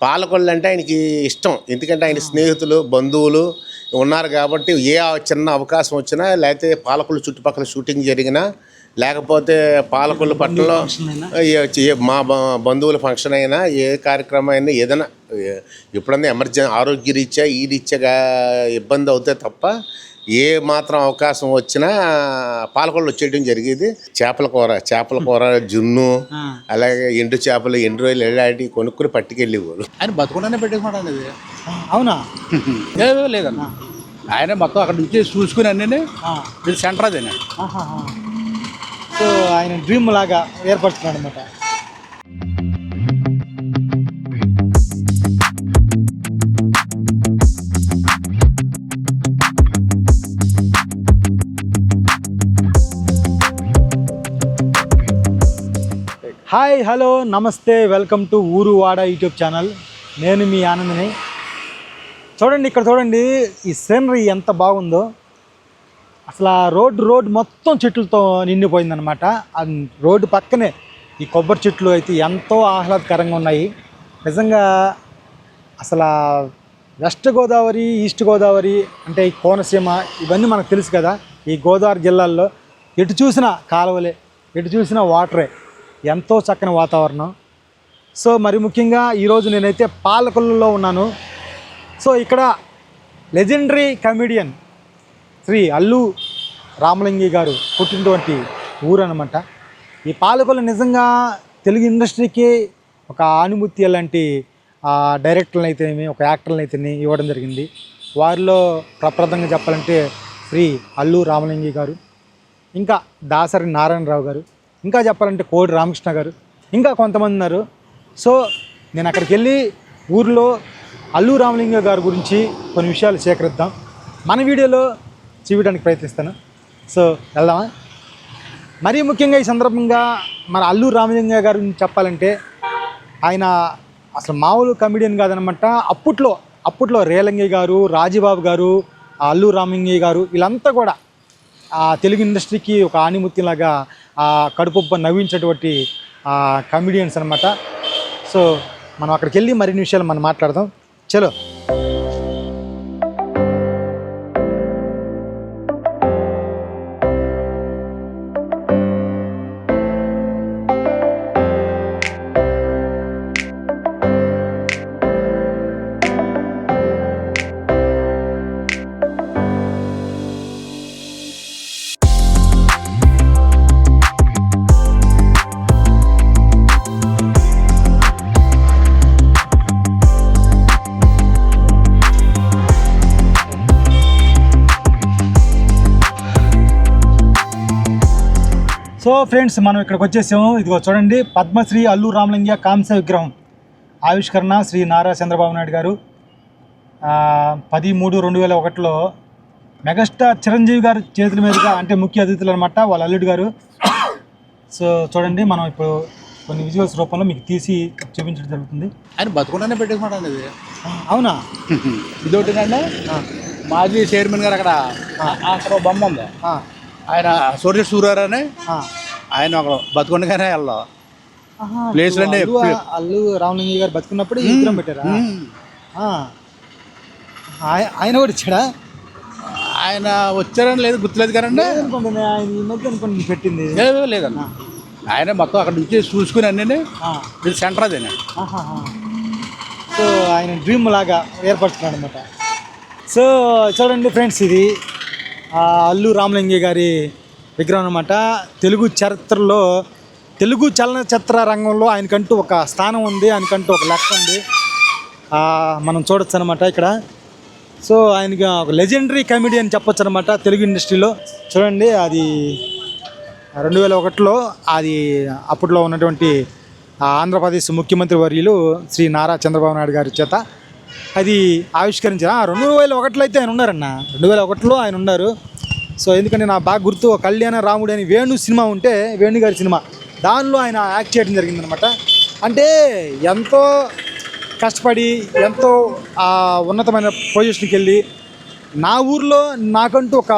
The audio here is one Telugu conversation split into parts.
పాలకొల్లు అంటే ఆయనకి ఇష్టం. ఎందుకంటే ఆయన స్నేహితులు బంధువులు ఉన్నారు కాబట్టి ఏ చిన్న అవకాశం వచ్చినా లేకపోతే పాలకొల్లు చుట్టుపక్కల షూటింగ్ జరిగినా లేకపోతే పాలకొల్లు పట్టణంలో మా బంధువుల ఫంక్షన్ అయినా ఏ కార్యక్రమం అయినా ఏదైనా ఎప్పుడన్నా ఎమర్జెన్సీ ఆరోగ్య రీత్యా ఈ రీత్యాగా ఇబ్బంది అవుతే తప్ప ఏ మాత్రం అవకాశం వచ్చినా పాలకొల్లు వచ్చేయడం జరిగేది. చేపల కూర చేపల కూర జున్ను అలాగే ఎండు చేపలు ఎండు రొయ్యలు ఇలాంటివి కొనుక్కుని పట్టుకెళ్ళేవారు ఆయన బతుకుండానే పెట్టేసుకుంటాను ఇది. అవునా? లేదన్న. ఆయన మొత్తం అక్కడ నుంచి చూసుకుని అన్నీ ఇది సెంటర్ అదేనా ఆహాహా. సో ఆయన డ్రీమ్ లాగా ఏర్పడుతున్నాడు అనమాట హాయ్ హలో నమస్తే వెల్కమ్ టు ఊరు వాడ యూట్యూబ్ ఛానల్. నేను మీ ఆనందని. చూడండి ఇక్కడ చూడండి ఈ సీనరీ ఎంత బాగుందో. అసలు ఆ రోడ్డు రోడ్ మొత్తం చెట్లతో నిండిపోయిందనమాట ఆ రోడ్డు పక్కనే ఈ కొబ్బరి చెట్లు అయితే ఎంతో ఆహ్లాదకరంగా ఉన్నాయి. నిజంగా అసలు వెస్ట్ గోదావరి ఈస్ట్ గోదావరి అంటే ఈ కోనసీమ ఇవన్నీ మనకు తెలుసు కదా. ఈ గోదావరి జిల్లాల్లో ఎటు చూసినా కాలువలే ఎటు చూసినా వాటరే. ఎంతో చక్కని వాతావరణం. సో మరి ముఖ్యంగా ఈరోజు నేనైతే పాలకొల్లులో ఉన్నాను. సో ఇక్కడ లెజెండరీ కమెడియన్ శ్రీ అల్లు రామలింగి గారు పుట్టినటువంటి ఊరు అనమాట ఈ పాలకొల్లు నిజంగా తెలుగు ఇండస్ట్రీకి ఒక ఆనుమూర్తి లాంటి ఆ, డైరెక్టర్లను అయితేనేమి ఒక యాక్టర్లను అయితేనే ఇవ్వడం జరిగింది. వారిలో ప్రప్రదంగా చెప్పాలంటే శ్రీ అల్లు రామలింగి గారు ఇంకా దాసరి నారాయణరావు గారు ఇంకా చెప్పాలంటే కోడి రామకృష్ణ గారు ఇంకా కొంతమంది ఉన్నారు. సో నేను అక్కడికి వెళ్ళి ఊర్లో అల్లు రామలింగ గారి గురించి కొన్ని విషయాలు సేకరిద్దాం. మన వీడియోలో చూపించడానికి ప్రయత్నిస్తాను. సో వెళ్దామా? మరీ ముఖ్యంగా ఈ సందర్భంగా మన అల్లు రామలింగ గారి గురించి చెప్పాలంటే ఆయన అసలు మామూలు కమెడియన్ కాదనమాట. అప్పట్లో అప్పట్లో రేలంగి గారు రాజీబాబు గారు అల్లు రామలింగయ్య గారు వీళ్ళంతా కూడా తెలుగు ఇండస్ట్రీకి ఒక ఆణిముత్యంలాగా కడుపుబ్బ నవ్వించేటువంటి కమిడియన్స్ కమెడియన్స్ అనమాట సో మనం అక్కడికి వెళ్ళి మరిన్ని విషయాలు మనం మాట్లాడదాం. చలో. సో ఫ్రెండ్స్ మనం ఇక్కడికి వచ్చేసాము. ఇదిగో చూడండి పద్మశ్రీ అల్లు రామలింగ కాంస్య విగ్రహం. ఆవిష్కరణ శ్రీ నారా చంద్రబాబు నాయుడు గారు. పది మూడు రెండు వేల ఒకటిలో మెగాస్టార్ చిరంజీవి గారు చేతుల మీదుగా అంటే ముఖ్య అతిథులు అనమాట వాళ్ళ అల్లుడు గారు. సో చూడండి మనం ఇప్పుడు కొన్ని విజువల్స్ రూపంలో మీకు తీసి చూపించడం జరుగుతుంది. ఆయన బతుకుండానే పెట్టేసుకుంటాను ఇది అవునా? ఇది ఒకటి అంటే మాజీ చైర్మన్ గారు అక్కడ అక్కడ బొమ్మ ఉంది. ఆయన సూర్య సూర్యారు అని ఆ. ఆయన ఒక బతుకుండగానే వెళ్ళాం అంటే అల్లు రామలింగ గారు బతుకున్నప్పుడు ఈ విగ్రహం పెట్టారా? ఆయన కూడా ఇచ్చాడా ఆయన వచ్చారని లేదు గుర్తులేదు కదండి. అనుకోండి ఆయన ఈ మధ్య అనుకోండి పెట్టింది. లేదన్న ఆయన మొత్తం అక్కడ నుంచి చూసుకుని అన్నీ. ఇది సెంటర్ అదేనా? ఆహాహా. సో ఆయన డ్రీమ్ లాగా ఏర్పడుతున్నాడు అనమాట సో చూడండి ఫ్రెండ్స్ ఇది. అల్లు రామలింగి గారి విగ్రహం అనమాట తెలుగు చరిత్రలో తెలుగు చలనచిత్ర రంగంలో ఆయనకంటూ ఒక స్థానం ఉంది ఆయనకంటూ ఒక లెక్క ఉంది. మనం చూడొచ్చు అనమాట ఇక్కడ. సో ఆయనకి ఒక లెజెండరీ కమెడియన్ చెప్పొచ్చు అనమాట తెలుగు ఇండస్ట్రీలో. చూడండి అది రెండు వేల ఒకటిలో అది అప్పట్లో ఉన్నటువంటి ఆంధ్రప్రదేశ్ ముఖ్యమంత్రి వర్యులు శ్రీ నారా చంద్రబాబు నాయుడు గారి చేత అది ఆవిష్కరించారు రెండు వేల ఒకటిలో అయితే ఆయన ఉన్నారన్న. రెండు వేల ఒకటిలో ఆయన ఉన్నారు. సో ఎందుకంటే నా బాగా గుర్తు కళ్యాణ రాముడు అని వేణు సినిమా ఉంటే వేణు గారి సినిమా. దానిలో ఆయన యాక్ట్ చేయడం జరిగిందనమాట అంటే ఎంతో కష్టపడి ఎంతో ఉన్నతమైన పొజిషన్కి వెళ్ళి నా ఊర్లో నాకంటూ ఒక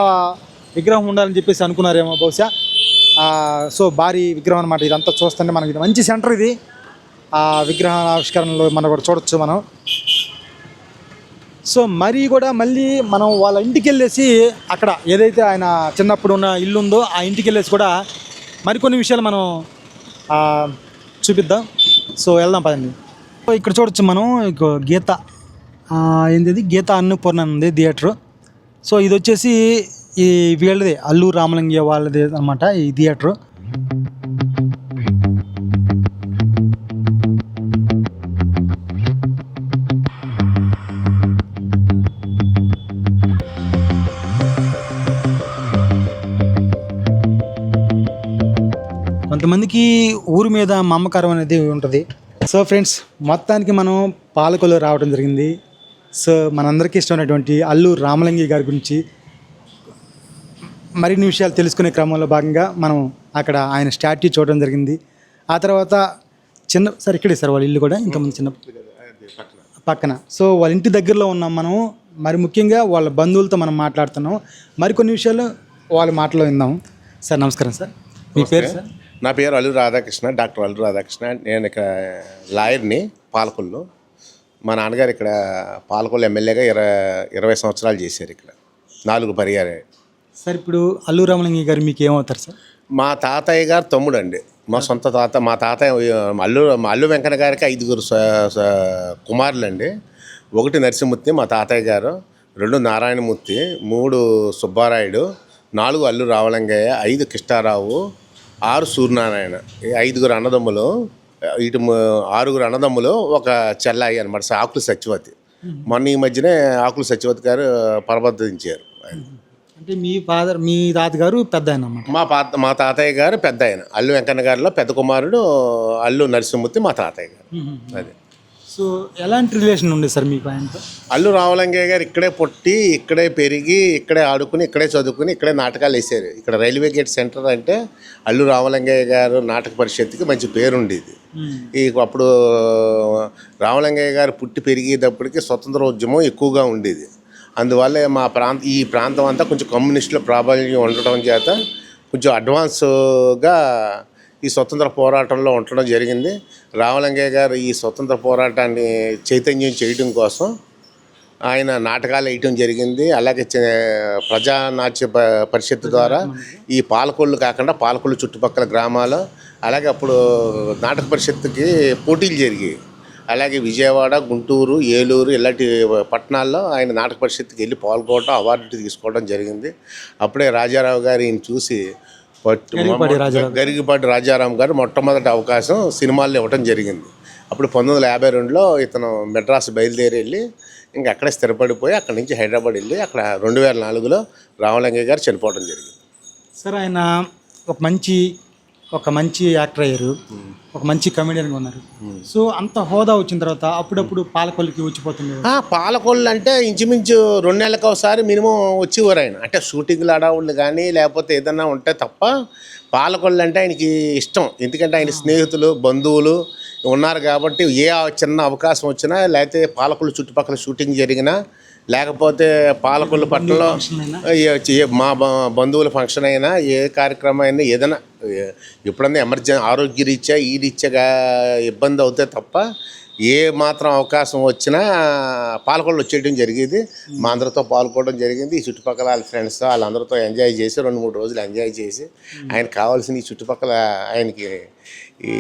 విగ్రహం ఉండాలని చెప్పేసి అనుకున్నారేమో బహుశా. సో భారీ విగ్రహం అనమాట ఇదంతా చూస్తుంటే మనకి ఇది మంచి సెంటర్ ఇది. ఆ విగ్రహ ఆవిష్కరణలో మనం కూడా చూడొచ్చు మనం. సో మరీ కూడా మళ్ళీ మనం వాళ్ళ ఇంటికి వెళ్ళేసి అక్కడ ఏదైతే ఆయన చిన్నప్పుడు ఉన్న ఇల్లు ఉందో ఆ ఇంటికి వెళ్ళేసి కూడా మరికొన్ని విషయాలు మనం చూపిద్దాం. సో వెళ్దాం పదండి. సో ఇక్కడ చూడొచ్చు మనం గీత. ఏంటిది? గీత అన్నపూర్ణ ఉంది థియేటర్. సో ఇది వచ్చేసి ఈ వీళ్ళది అల్లు రామలింగయ్య వాళ్ళది అనమాట ఈ థియేటర్. కొంతమందికి ఊరి మీద మమకారం అనేది ఉంటుంది. సో ఫ్రెండ్స్ మొత్తానికి మనం పాలకొల్లు రావడం జరిగింది. సో మనందరికీ ఇష్టమైనటువంటి అల్లు రామలింగి గారి గురించి మరిన్ని విషయాలు తెలుసుకునే క్రమంలో భాగంగా మనం అక్కడ ఆయన స్టాట్యూ చూడడం జరిగింది. ఆ తర్వాత చిన్న సార్ ఇక్కడే సార్ వాళ్ళ ఇల్లు కూడా ఇంకా ముందు చిన్న పక్కన. సో వాళ్ళ ఇంటి దగ్గరలో ఉన్నాం మనం. మరి ముఖ్యంగా వాళ్ళ బంధువులతో మనం మాట్లాడుతున్నాం. మరికొన్ని విషయాలు వాళ్ళ మాటలో విందాం. సార్ నమస్కారం సార్. మీ పేరు సార్? నా పేరు అల్లు రాధాకృష్ణ డాక్టర్ అల్లు రాధాకృష్ణ. నేను ఇక్కడ లాయర్ని పాలకొల్లు. మా నాన్నగారు ఇక్కడ పాలకొల్లు ఎమ్మెల్యేగా ఇరవై ఇరవై సంవత్సరాలు చేశారు ఇక్కడ. నాలుగు పర్యాలు సార్ ఇప్పుడు అల్లు రామలింగి గారు మీకు ఏమవుతారు సార్? మా తాతయ్య గారు తమ్ముడు అండి మా సొంత తాత మా తాతయ్య అల్లు అల్లు వెంకన్న గారికి ఐదుగురు స- కుమారులండి. ఒకటి నరసింహమూర్తి మా తాతయ్య గారు. రెండు నారాయణమూర్తి మూడు సుబ్బారాయుడు నాలుగు అల్లు రావలంగయ్య ఐదు కృష్ణారావు ఆరు సూర్యనారాయణ ఈ ఐదుగురు అన్నదమ్ములు ఇటు ఆరుగురు అన్నదమ్ములు ఒక చెల్లాయి అనమాట ఆకులు సత్యవతి. మొన్న ఈ మధ్యనే ఆకులు సత్యవతి గారు పరబద్ధించారు అంటే మీ ఫాదర్ మీ తాతగారు పెద్ద ఆయన మా పాత మా తాతయ్య గారు పెద్ద ఆయన. అల్లు వెంకన్న గారిలో పెద్ద కుమారుడు అల్లు నరసింహమూర్తి మా తాతయ్య గారు. అది. సో ఎలాంటి రిలేషన్ ఉంది సార్ మీకు ఆయనతో అల్లు రామలింగయ్య గారు ఇక్కడే పుట్టి ఇక్కడే పెరిగి ఇక్కడే ఆడుకుని ఇక్కడే చదువుకుని ఇక్కడే నాటకాలు వేసారు. ఇక్కడ రైల్వే గేట్ సెంటర్ అంటే అల్లు రామలింగయ్య గారు నాటక పరిషత్తుకి మంచి పేరు ఉండేది ఈ అప్పుడు రామలింగయ్య గారు పుట్టి పెరిగేటప్పటికి స్వతంత్ర ఉద్యమం ఎక్కువగా ఉండేది. అందువల్ల మా ప్రాంత ఈ ప్రాంతం అంతా కొంచెం కమ్యూనిస్టుల ప్రాబల్యం ఉండటం చేత కొంచెం అడ్వాన్స్గా ఈ స్వతంత్ర పోరాటంలో ఉండడం జరిగింది. రామలింగయ్య గారు ఈ స్వతంత్ర పోరాటాన్ని చైతన్యం చేయడం కోసం ఆయన నాటకాలు వేయటం జరిగింది. అలాగే ప్రజానాట్య పరిషత్ ద్వారా ఈ పాలకొల్లు కాకుండా పాలకొల్లు చుట్టుపక్కల గ్రామాలు అలాగే అప్పుడు నాటక పరిషత్తుకి పోటీలు జరిగాయి. అలాగే విజయవాడ గుంటూరు ఏలూరు ఇలాంటి పట్టణాల్లో ఆయన నాటక పరిషత్తుకి వెళ్ళి పాల్గొనడం అవార్డు తీసుకోవడం జరిగింది. అప్పుడే రాజారావు గారు ఈయన చూసి గరిగిపాటి రాజారాం గారు. మొట్టమొదటి అవకాశం సినిమాల్లో ఇవ్వడం జరిగింది. అప్పుడు పంతొమ్మిది వందల యాభై రెండులో ఇతను మెడ్రాస్ బయలుదేరి వెళ్ళి ఇంకా అక్కడే స్థిరపడిపోయి అక్కడి నుంచి హైదరాబాద్ వెళ్ళి అక్కడ రెండు వేల నాలుగులో రామలింగయ్య గారు చనిపోవడం జరిగింది. సార్ ఆయన ఒక మంచి ఒక మంచి యాక్టర్ అయ్యారు. ఒక మంచి కమెడియన్గా ఉన్నారు. సో అంత హోదా వచ్చిన తర్వాత అప్పుడప్పుడు పాలకొల్లికి వచ్చిపోతుంది పాలకొల్లు అంటే ఇంచుమించు రెండు నెలలకు ఒకసారి మినిమం వచ్చేవారు ఆయన. అంటే షూటింగ్లు ఆడవాళ్ళు కానీ లేకపోతే ఏదన్నా ఉంటే తప్ప పాలకొల్లు అంటే ఆయనకి ఇష్టం. ఎందుకంటే ఆయన స్నేహితులు బంధువులు ఉన్నారు కాబట్టి ఏ చిన్న అవకాశం వచ్చినా లేకపోతే పాలకొల్లు చుట్టుపక్కల షూటింగ్ జరిగినా లేకపోతే పాలకొల్లు పట్టణంలో మా బంధువుల ఫంక్షన్ అయినా ఏ కార్యక్రమం అయినా ఏదైనా ఎప్పుడన్నా ఎమర్జెన్సీ ఆరోగ్య రీత్యా ఈ రీత్యాగా ఇబ్బంది అవుతే తప్ప ఏ మాత్రం అవకాశం వచ్చినా పాల్గొనలు వచ్చేయడం జరిగేది. మా అందరితో పాల్గొనడం జరిగింది. ఈ చుట్టుపక్కల వాళ్ళ ఫ్రెండ్స్తో వాళ్ళందరితో ఎంజాయ్ చేసి రెండు మూడు రోజులు ఎంజాయ్ చేసి ఆయన కావాల్సిన ఈ చుట్టుపక్కల ఆయనకి ఈ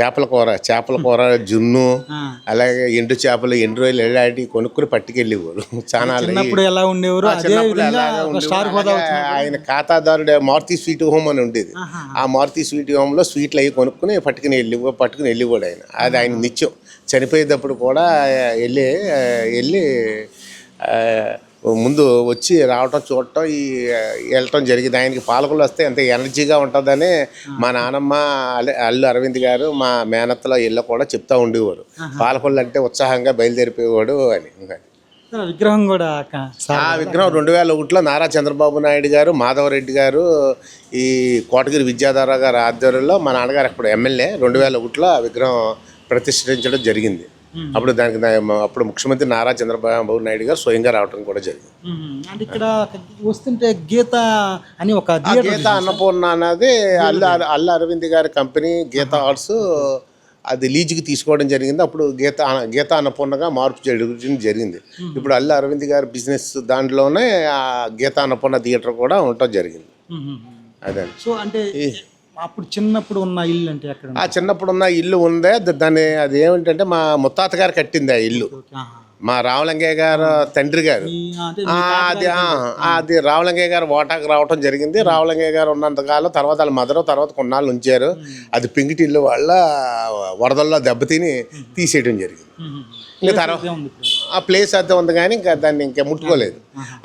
చేపల కూర చేపల కూర జున్ను అలాగే ఎండు చేపలు ఎండు రొయ్యలు ఎలాంటి కొనుక్కుని పట్టుకెళ్ళేవారు. చాలా ఎలా ఉండేవారు? ఆయన ఖాతాదారుడు మారుతి స్వీట్ హోమ్ అని ఉండేది. ఆ మారుతి స్వీట్ హోమ్లో స్వీట్లు అవి కొనుక్కుని పట్టుకుని వెళ్ళి పట్టుకుని వెళ్ళిపోడు ఆయన. అది ఆయన నిత్యం. చనిపోయేటప్పుడు కూడా వెళ్ళి వెళ్ళి ముందు వచ్చి రావటం చూడటం ఈ వెళ్ళటం జరిగింది. ఆయనకి పాలకులు వస్తే ఎంత ఎనర్జీగా ఉంటుందని మా నానమ్మ అల్లు- అరవింద్ గారు మా మేనత్తలో ఇళ్ళ కూడా చెప్తా ఉండేవారు. పాలకొల్లు అంటే ఉత్సాహంగా బయలుదేరిపోయేవాడు అని. విగ్రహం కూడా ఆ విగ్రహం రెండు వేల ఒకటిలో నారా చంద్రబాబు నాయుడు గారు మాధవరెడ్డి గారు ఈ కోటగిరి విద్యాధర గారి ఆధ్వర్యంలో మా నాన్నగారు అప్పుడు ఎమ్మెల్యే రెండు వేల ఒకటిలో ఆ విగ్రహం ప్రతిష్ఠించడం జరిగింది. అప్పుడు దానికి అప్పుడు ముఖ్యమంత్రి నారా చంద్రబాబు నాయుడు గారు స్వయంగా రావడం కూడా జరిగింది. అంటే ఇక్కడ వస్తుంటే గీత అని ఒక గీత అన్నపూర్ణ అన్నది అల్లు అల్లు అరవింద్ గారి కంపెనీ గీత ఆర్ట్స్ అది లీజుకి తీసుకోవడం జరిగింది. అప్పుడు గీత గీత అన్నపూర్ణగా మార్పు చేయడం జరిగింది. ఇప్పుడు అల్లు అరవింద్ గారి బిజినెస్ దాంట్లోనే ఆ గీత అన్నపూర్ణ థియేటర్ కూడా ఉండటం జరిగింది. అదే. సో అంటే అప్పుడు చిన్నప్పుడు ఉన్న ఇల్లు అంటే ఎక్కడ ఆ చిన్నప్పుడు ఉన్న ఇల్లు ఉందే దాన్ని అది ఏమిటంటే మా ముత్తాత గారు కట్టింది ఆ ఇల్లు. మా రావలంగయ్య గారు తండ్రి గారు. అది అది రావలంగయ్య గారు ఓటాకు రావటం జరిగింది. రావలంగయ్య గారు ఉన్నంతకాలం తర్వాత వాళ్ళ మదర్ తర్వాత కొన్నాళ్ళు ఉంచారు. అది పెంకిటిల్లు వాళ్ళ వరదల్లో దెబ్బతిని తీసేయడం జరిగింది. ఇంకా తర్వాత. ఆ ప్లేస్ అయితే ఉంది కానీ ఇంకా దాన్ని ఇంకా ముట్టుకోలేదు.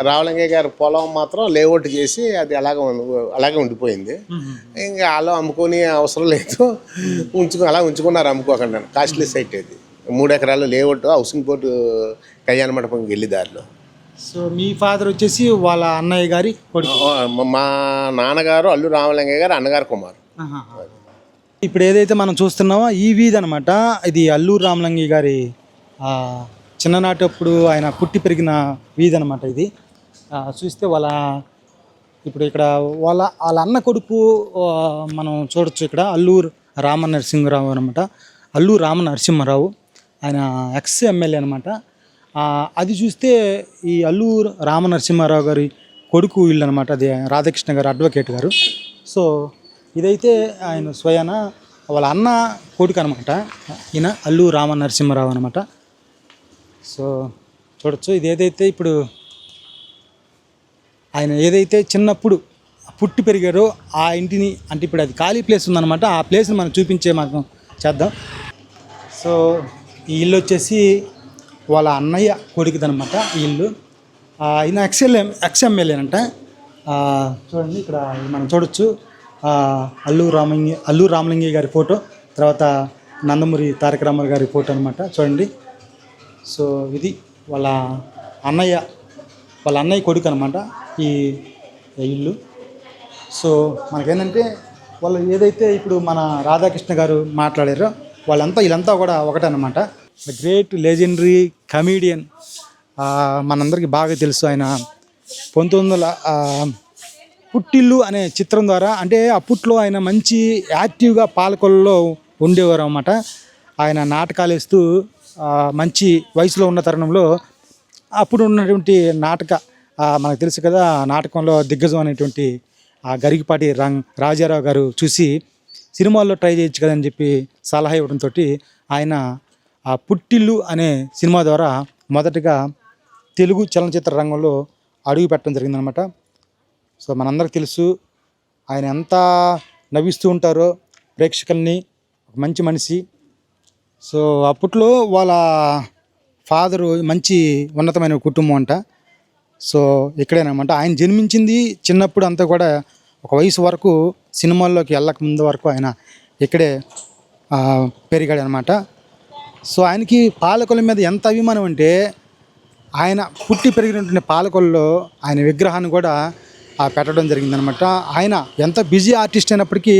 రావలంగయ్య గారు పొలం మాత్రం లేఅవుట్ చేసి అది అలాగే అలాగే ఉండిపోయింది. ఇంకా అలా అమ్ముకొని అవసరం లేదు. ఉంచుకు అలా ఉంచుకున్నారు అమ్ముకోకుండా కాస్ట్లీ సైట్ అది. మూడు ఎకరాలు లేఅవుట్ హౌసింగ్ బోర్డు కళ్యాణ మండపంకి వెళ్ళి దారిలో. సో మీ ఫాదర్ వచ్చేసి వాళ్ళ అన్నయ్య గారి మా నాన్నగారు అల్లు రామలింగయ్య గారు అన్నగారు కుమార్. ఇప్పుడు ఏదైతే మనం చూస్తున్నామో ఈ వీధి అనమాట ఇది అల్లూరు రామలింగి గారి చిన్ననాటప్పుడు ఆయన పుట్టి పెరిగిన వీధి అనమాట ఇది చూస్తే వాళ్ళ ఇప్పుడు ఇక్కడ వాళ్ళ వాళ్ళ అన్న కొడుకు మనం చూడొచ్చు ఇక్కడ అల్లూరు రామ నరసింహరావు అనమాట. అల్లూరు రామ నరసింహారావు ఆయన ఎక్స్ ఎమ్మెల్యే అనమాట. అది చూస్తే ఈ అల్లూరు రామ నరసింహారావు గారి కొడుకు ఇల్లు అనమాట అది రాధాకృష్ణ గారు అడ్వకేట్ గారు. సో ఇదైతే ఆయన స్వయాన వాళ్ళ అన్న కొడుకు అనమాట. ఈయన అల్లూరు రామ నరసింహారావు అనమాట. సో చూడొచ్చు. ఇది ఏదైతే ఇప్పుడు ఆయన ఏదైతే చిన్నప్పుడు పుట్టి పెరిగారో ఆ ఇంటిని అంటే ఇప్పుడు అది ఖాళీ ప్లేస్ ఉందన్నమాట. ఆ ప్లేస్ని మనం చూపించే మనం చేద్దాం. సో ఈ ఇల్లు వచ్చేసి వాళ్ళ అన్నయ్య కొడుకుదనమాట ఈ ఇల్లు. ఈయన ఎక్స్ఎల్ఎం ఎక్స్ఎంఎల్ఏనంట చూడండి ఇక్కడ మనం చూడొచ్చు. అల్లు రామలింగి అల్లు రామలింగి గారి ఫోటో తర్వాత నందమూరి తారక రామారావు గారి ఫోటో అనమాట చూడండి. సో ఇది వాళ్ళ అన్నయ్య వాళ్ళ అన్నయ్య కొడుకు అనమాట ఈ ఇల్లు. సో మనకేంటంటే వాళ్ళు ఏదైతే ఇప్పుడు మన రాధాకృష్ణ గారు మాట్లాడారో వాళ్ళంతా వీళ్ళంతా కూడా ఒకటనమాట ద గ్రేట్ లెజెండరీ కమీడియన్ మనందరికీ బాగా తెలుసు ఆయన. పంతొమ్మిది వందల పుట్టిల్లు అనే చిత్రం ద్వారా అంటే అప్పట్లో ఆయన మంచి యాక్టివ్గా పాలకొల్లో ఉండేవారు అన్నమాట ఆయన నాటకాలు వేస్తూ మంచి వయసులో ఉన్న తరుణంలో అప్పుడు ఉన్నటువంటి నాటక మనకు తెలుసు కదా నాటకంలో దిగ్గజం అనేటువంటి ఆ గరిగిపాటి రంగ్ రాజారావు గారు చూసి సినిమాల్లో ట్రై చేయొచ్చు కదని చెప్పి సలహా ఇవ్వడంతో ఆయన ఆ పుట్టిల్లు అనే సినిమా ద్వారా మొదటగా తెలుగు చలనచిత్ర రంగంలో అడుగు పెట్టడం జరిగిందనమాట సో మనందరికి తెలుసు ఆయన ఎంత నవ్విస్తూ ఉంటారో ప్రేక్షకుల్ని ఒక మంచి మనిషి. సో అప్పట్లో వాళ్ళ ఫాదరు మంచి ఉన్నతమైన కుటుంబం అంట. సో ఇక్కడేనమాట. ఆయన జన్మించింది చిన్నప్పుడు అంతా కూడా ఒక వయసు వరకు సినిమాల్లోకి వెళ్ళక ముందు వరకు ఆయన ఇక్కడే పెరిగాడు అనమాట సో ఆయనకి పాలకొల మీద ఎంత అభిమానం అంటే ఆయన పుట్టి పెరిగినటువంటి పాలకొల్లో ఆయన విగ్రహాన్ని కూడా పెట్టడం జరిగిందనమాట. ఆయన ఎంత బిజీ ఆర్టిస్ట్ అయినప్పటికీ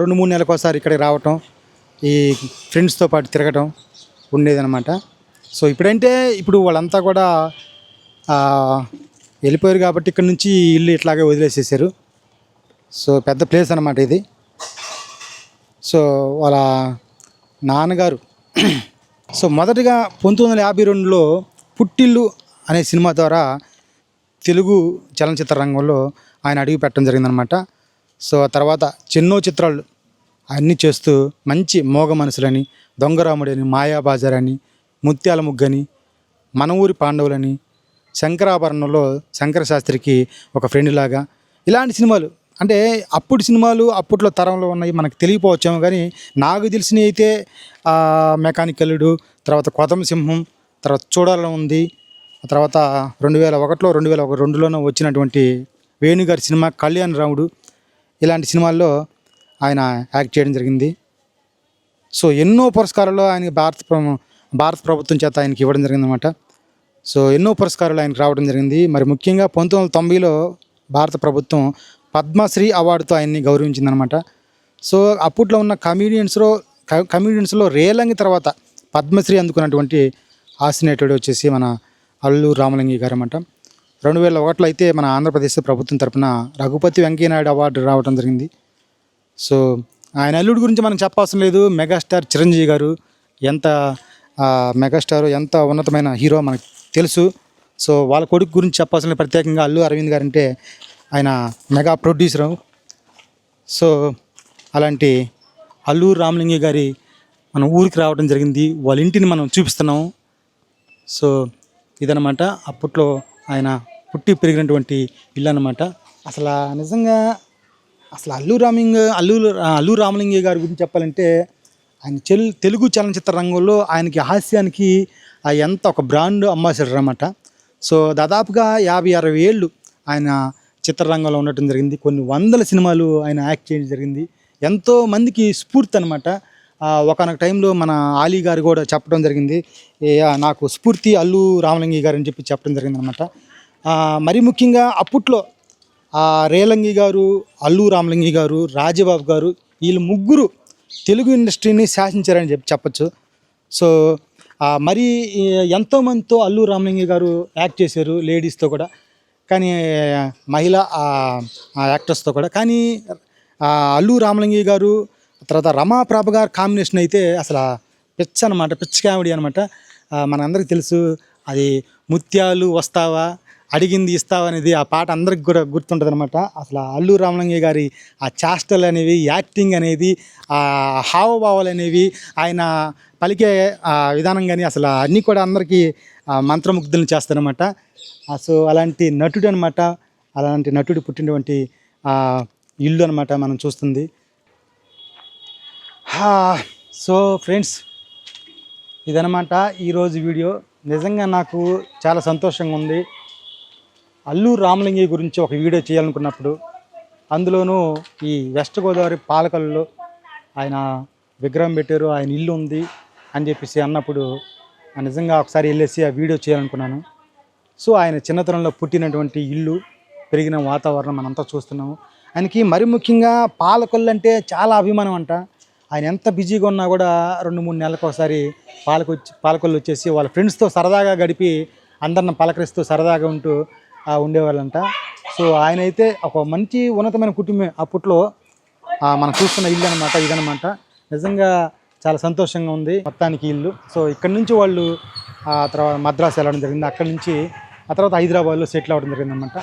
రెండు మూడు నెలలకు ఒకసారి ఇక్కడికి రావటం ఈ ఫ్రెండ్స్తో పాటు తిరగటం ఉండేదన్నమాట. సో ఇప్పుడంటే ఇప్పుడు వాళ్ళంతా కూడా వెళ్ళిపోయారు కాబట్టి ఇక్కడ నుంచి ఇల్లు ఇట్లాగే వదిలేసేసారు. సో పెద్ద ప్లేస్ అనమాట ఇది. సో వాళ్ళ నాన్నగారు సో మొదటగా పంతొమ్మిది వందల యాభై రెండులో పుట్టిల్లు అనే సినిమా ద్వారా తెలుగు చలనచిత్ర రంగంలో ఆయన అడుగు పెట్టడం జరిగిందనమాట సో తర్వాత చిన్నో చిత్రాలు అన్నీ చేస్తూ మంచి మోగ మనసులని దొంగరాముడని మాయాబాజార్ అని ముత్యాల ముగ్గని మన ఊరి పాండవులని శంకరాభరణంలో శంకర శాస్త్రికి ఒక ఫ్రెండ్ లాగా ఇలాంటి సినిమాలు అంటే అప్పుడు సినిమాలు అప్పట్లో తరంలో ఉన్నాయి మనకు తెలియపోవచ్చాము కానీ నాకు తెలిసినవి అయితే మెకానికల్డు మెకానికల్లుడు తర్వాత కొదమసింహం తర్వాత చూడాలని ఉంది తర్వాత రెండు వేల ఒకటిలో రెండు వేల ఒక రెండులోనూ వచ్చినటువంటి వేణుగారి సినిమా కళ్యాణ్ రాముడు ఇలాంటి సినిమాల్లో ఆయన యాక్ట్ చేయడం జరిగింది. సో ఎన్నో పురస్కారాలు ఆయనకి భారత భారత ప్రభుత్వం చేత ఆయనకి ఇవ్వడం జరిగిందన్నమాట. సో ఎన్నో పురస్కారాలు ఆయనకు రావడం జరిగింది. మరి ముఖ్యంగా పంతొమ్మిది వందల తొంభైలో భారత ప్రభుత్వం పద్మశ్రీ అవార్డుతో ఆయన్ని గౌరవించిందనమాట సో అప్పట్లో ఉన్న కమీడియన్స్లో కమీడియన్స్లో రేలంగి తర్వాత పద్మశ్రీ అందుకున్నటువంటి హాస్యనటుడు వచ్చేసి మన అల్లు రామలింగి గారు అనమాట రెండు వేల ఒకటిలో అయితే మన ఆంధ్రప్రదేశ్ ప్రభుత్వం తరపున రఘుపతి వెంకయ్యనాయుడు అవార్డు రావడం జరిగింది. సో ఆయన అల్లుడి గురించి మనం చెప్పవసరం లేదు. మెగాస్టార్ చిరంజీవి గారు ఎంత మెగాస్టార్ ఎంత ఉన్నతమైన హీరో మనకు తెలుసు. సో వాళ్ళ కొడుకు గురించి చెప్పవలసిన లేదు. ప్రత్యేకంగా అల్లు అరవింద్ గారు అంటే ఆయన మెగా ప్రొడ్యూసరు. సో అలాంటి అల్లూరు రామలింగి గారి మనం ఊరికి రావడం జరిగింది. వాళ్ళ ఇంటిని మనం చూపిస్తున్నాం. సో ఇదనమాట అప్పట్లో ఆయన పుట్టి పెరిగినటువంటి ఇల్లు అనమాట అసలు నిజంగా అసలు అల్లు రామింగ్ అల్లు అల్లు రామలింగి గారి గురించి చెప్పాలంటే ఆయన చెల్ తెలుగు చలనచిత్ర రంగంలో ఆయనకి హాస్యానికి ఎంత ఒక బ్రాండ్ అంబాసిడర్ అనమాట సో దాదాపుగా యాభై అరవై ఏళ్ళు ఆయన చిత్రరంగంలో ఉండటం జరిగింది. కొన్ని వందల సినిమాలు ఆయన యాక్ట్ చేయడం జరిగింది. ఎంతో మందికి స్ఫూర్తి అనమాట ఒకనొక టైంలో మన ఆలీ గారు కూడా చెప్పడం జరిగింది. నాకు స్ఫూర్తి అల్లు రామలింగి గారు అని చెప్పి చెప్పడం జరిగింది అనమాట మరి ముఖ్యంగా అప్పట్లో రేలంగి గారు అల్లు రామలింగి గారు రాజబాబు గారు వీళ్ళు ముగ్గురు తెలుగు ఇండస్ట్రీని శాసించారని చెప్పి చెప్పచ్చు. సో మరి ఎంతోమందితో అల్లు రామలింగి గారు యాక్ట్ చేశారు లేడీస్తో కూడా. కానీ మహిళ యాక్టర్స్తో కూడా. కానీ అల్లు రామలింగి గారు తర్వాత రమాప్రభ గారు కాంబినేషన్ అయితే అసలు పిచ్చ అనమాట పిచ్చ కామెడీ అనమాట మనందరికీ తెలుసు అది ముత్యాలు వస్తావా? అడిగింది ఇస్తావనేది ఆ పాట అందరికి కూడా గుర్తుంటుంది అనమాట అసలు అల్లు రామలింగి గారి ఆ చేష్టలు అనేవి యాక్టింగ్ అనేది ఆ హావభావాలు అనేవి ఆయన పలికే ఆ విధానం కానీ అసలు అన్నీ కూడా అందరికీ మంత్రముగ్ధులను చేస్తారనమాట సో అలాంటి నటుడు అనమాట అలాంటి నటుడు పుట్టినటువంటి ఇల్లు అనమాట మనం చూస్తుంది. సో ఫ్రెండ్స్ ఇదనమాట ఈరోజు వీడియో. నిజంగా నాకు చాలా సంతోషంగా ఉంది. అల్లూరు రామలింగి గురించి ఒక వీడియో చేయాలనుకున్నప్పుడు అందులోనూ ఈ వెస్ట్ గోదావరి పాలకల్లో ఆయన విగ్రహం పెట్టారు ఆయన ఇల్లు ఉంది అని చెప్పేసి అన్నప్పుడు నిజంగా ఒకసారి వెళ్ళేసి ఆ వీడియో చేయాలనుకున్నాను. సో ఆయన చిన్నతనంలో పుట్టినటువంటి ఇల్లు పెరిగిన వాతావరణం మనంతా చూస్తున్నాము. ఆయనకి మరి ముఖ్యంగా పాలకొల్లు అంటే చాలా అభిమానం అంట. ఆయన ఎంత బిజీగా ఉన్నా కూడా రెండు మూడు నెలలకు ఒకసారి పాలకొచ్చి పాలకొల్లు వచ్చేసి వాళ్ళ ఫ్రెండ్స్తో సరదాగా గడిపి అందరిని పలకరిస్తూ సరదాగా ఉంటూ ఉండేవాళ్ళంట. సో ఆయన అయితే ఒక మంచి ఉన్నతమైన కుటుంబం అప్పట్లో మనం చూస్తున్న ఇల్లు అనమాట ఇదనమాట. నిజంగా చాలా సంతోషంగా ఉంది మొత్తానికి ఇల్లు. సో ఇక్కడ నుంచి వాళ్ళు ఆ తర్వాత మద్రాసు వెళ్ళడం జరిగింది. అక్కడ నుంచి ఆ తర్వాత హైదరాబాద్లో సెటిల్ అవ్వడం జరిగింది అనమాట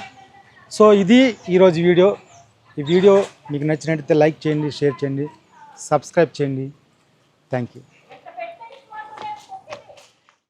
సో ఇది ఈరోజు వీడియో. ఈ వీడియో మీకు నచ్చినట్టయితే లైక్ చేయండి షేర్ చేయండి సబ్స్క్రైబ్ చేయండి. Thank you.